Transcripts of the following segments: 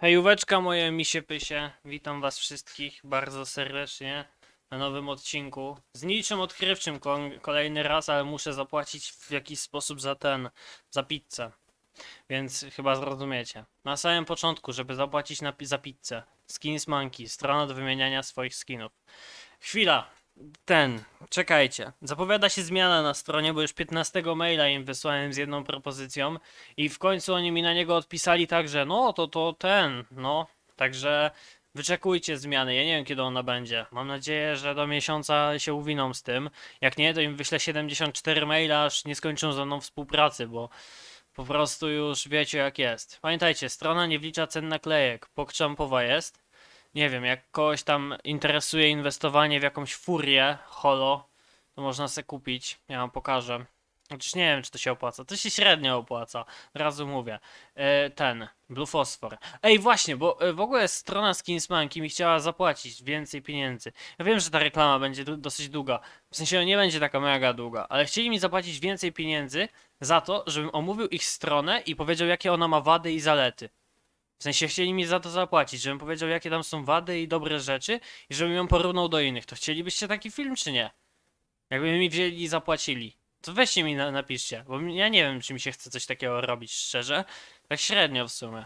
Hejóweczka moje misie pysie, witam was wszystkich bardzo serdecznie na nowym odcinku. Z niczym odkrywczym kolejny raz, ale muszę zapłacić w jakiś sposób za ten, za pizzę. Więc chyba zrozumiecie. Na samym początku, żeby zapłacić na, za pizzę. Skins Monkey, strona do wymieniania swoich skinów. Chwila, ten, czekajcie. Zapowiada się zmiana na stronie, bo już 15 maila im wysłałem z jedną propozycją. I w końcu oni mi na niego odpisali tak, że no to to ten, no. Także wyczekujcie zmiany. Ja nie wiem kiedy ona będzie. Mam nadzieję, że do miesiąca się uwiną z tym. Jak nie, to im wyślę 74 maila, aż nie skończą ze mną współpracy, bo po prostu już wiecie jak jest. Pamiętajcie, strona nie wlicza cen naklejek. Pokczampowa jest. Nie wiem, jak kogoś tam interesuje inwestowanie w jakąś furię, holo, to można se kupić. Ja wam pokażę. Chociaż nie wiem, czy to się opłaca. To się średnio opłaca. Od razu mówię. E, ten, Blue Phosphor. Ej, właśnie, bo e, w ogóle strona Skinsmanki mi chciała zapłacić więcej pieniędzy. Ja wiem, że ta reklama będzie dosyć długa. W sensie nie będzie taka mega długa, ale chcieli mi zapłacić więcej pieniędzy za to, żebym omówił ich stronę i powiedział, jakie ona ma wady i zalety. W sensie chcieli mi za to zapłacić, żebym powiedział, jakie tam są wady i dobre rzeczy i żebym ją porównał do innych. To chcielibyście taki film, czy nie? Jakby mi wzięli i zapłacili. To weźcie mi na, napiszcie, bo ja nie wiem, czy mi się chce coś takiego robić, szczerze. Tak średnio w sumie.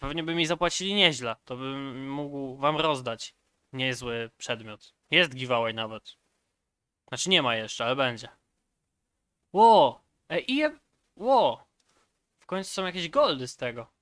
Pewnie by mi zapłacili nieźle, to bym mógł wam rozdać niezły przedmiot. Jest giveaway nawet. Znaczy nie ma jeszcze, ale będzie. Ło! Ej, i. Ło! W końcu są jakieś goldy z tego.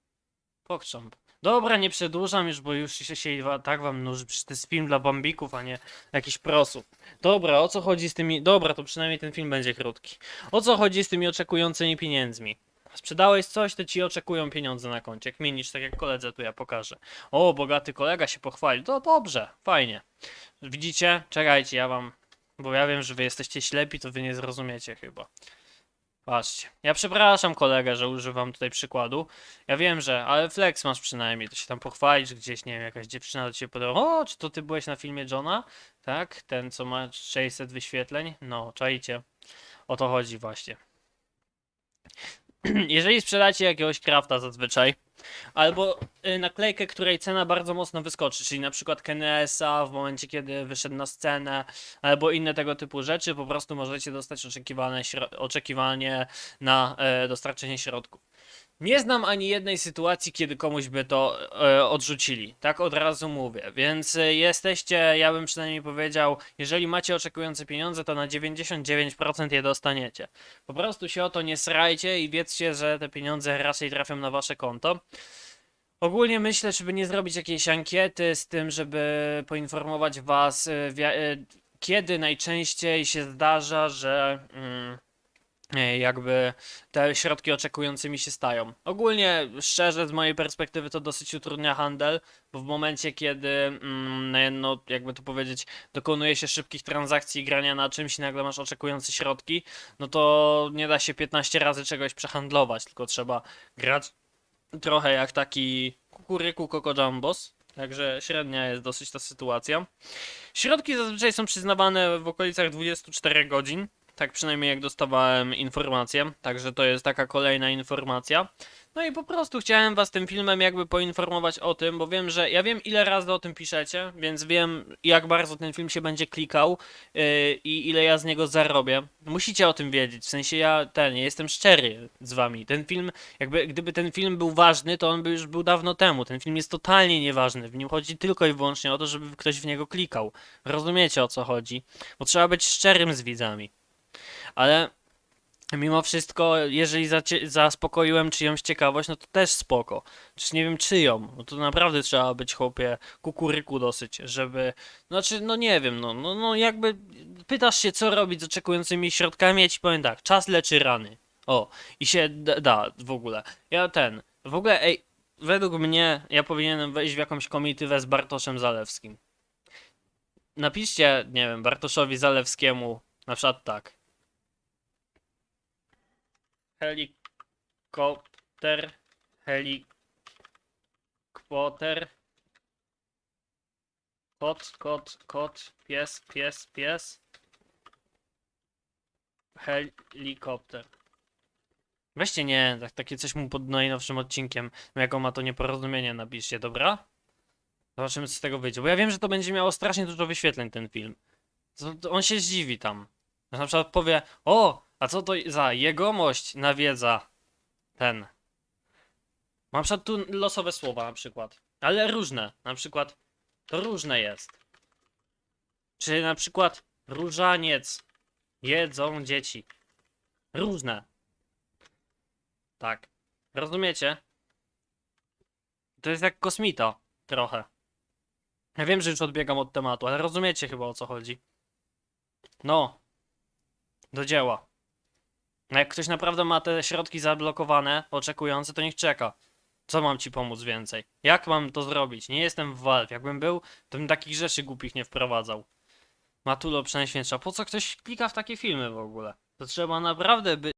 Pokcząp. Dobra, nie przedłużam już, bo już się, się tak wam nuży. To jest film dla bambików, a nie jakiś prosów. Dobra, o co chodzi z tymi... Dobra, to przynajmniej ten film będzie krótki. O co chodzi z tymi oczekującymi pieniędzmi? Sprzedałeś coś, to ci oczekują pieniądze na koncie. Kminisz, tak jak koledze tu ja pokażę. O, bogaty kolega się pochwali. To dobrze, fajnie. Widzicie? Czekajcie, ja wam... Bo ja wiem, że wy jesteście ślepi, to wy nie zrozumiecie chyba. Patrzcie. Ja przepraszam kolegę, że używam tutaj przykładu. Ja wiem, że, ale flex masz przynajmniej, to się tam pochwalić gdzieś, nie wiem, jakaś dziewczyna do ciebie podoba. O, czy to ty byłeś na filmie Johna? Tak? Ten, co ma 600 wyświetleń? No, czajcie. O to chodzi właśnie. Jeżeli sprzedacie jakiegoś crafta zazwyczaj, albo y, naklejkę, której cena bardzo mocno wyskoczy, czyli na przykład Kenesa w momencie, kiedy wyszedł na scenę, albo inne tego typu rzeczy, po prostu możecie dostać oczekiwane oczekiwanie na e, dostarczenie środków. Nie znam ani jednej sytuacji, kiedy komuś by to e, odrzucili. Tak od razu mówię. Więc e, jesteście, ja bym przynajmniej powiedział, jeżeli macie oczekujące pieniądze, to na 99% je dostaniecie. Po prostu się o to nie srajcie i wiedzcie, że te pieniądze raczej trafią na wasze konto. Ogólnie myślę, żeby nie zrobić jakiejś ankiety z tym, żeby poinformować was, wia- e, kiedy najczęściej się zdarza, że mm, e, jakby te środki oczekującymi się stają. Ogólnie, szczerze, z mojej perspektywy to dosyć utrudnia handel, bo w momencie, kiedy, mm, no, jakby to powiedzieć, dokonuje się szybkich transakcji grania na czymś i nagle masz oczekujące środki, no to nie da się 15 razy czegoś przehandlować, tylko trzeba grać trochę jak taki kukuryku Coco. Także średnia jest dosyć ta sytuacja. Środki zazwyczaj są przyznawane w okolicach 24 godzin. Tak przynajmniej jak dostawałem informację. Także to jest taka kolejna informacja. No i po prostu chciałem was tym filmem jakby poinformować o tym, bo wiem, że ja wiem ile razy o tym piszecie, więc wiem jak bardzo ten film się będzie klikał yy, i ile ja z niego zarobię. Musicie o tym wiedzieć, w sensie ja ten, jestem szczery z wami. Ten film, jakby gdyby ten film był ważny, to on by już był dawno temu. Ten film jest totalnie nieważny. W nim chodzi tylko i wyłącznie o to, żeby ktoś w niego klikał. Rozumiecie o co chodzi? Bo trzeba być szczerym z widzami. Ale mimo wszystko, jeżeli zaspokoiłem czyjąś ciekawość, no to też spoko. Czyż nie wiem czyją, no to naprawdę trzeba być chłopie kukuryku dosyć, żeby, znaczy, no nie wiem, no, no, no jakby pytasz się co robić z oczekującymi środkami, ja ci powiem tak, czas leczy rany. O, i się da w ogóle. Ja ten, w ogóle, ej, według mnie ja powinienem wejść w jakąś komitywę z Bartoszem Zalewskim. Napiszcie, nie wiem, Bartoszowi Zalewskiemu, na przykład tak. Helikopter, helikopter, kot, kot, kot, pies, pies, pies, helikopter. Weźcie nie, tak, takie coś mu pod najnowszym odcinkiem, jaką ma to nieporozumienie, napiszcie, dobra? Zobaczymy, co z tego wyjdzie. Bo ja wiem, że to będzie miało strasznie dużo wyświetleń, ten film. On się zdziwi tam. Na przykład powie, o, a co to za jegomość nawiedza ten. Mam przykład tu losowe słowa na przykład. Ale różne. Na przykład to różne jest. Czy na przykład różaniec jedzą dzieci. Różne. Tak. Rozumiecie? To jest jak kosmita. Trochę. Ja wiem, że już odbiegam od tematu, ale rozumiecie chyba o co chodzi. No. Do dzieła. Jak ktoś naprawdę ma te środki zablokowane, oczekujące, to niech czeka. Co mam ci pomóc więcej? Jak mam to zrobić? Nie jestem w Valve. Jakbym był, to bym takich rzeczy głupich nie wprowadzał. Matulo Przenajświętsza. Po co ktoś klika w takie filmy w ogóle? To trzeba naprawdę by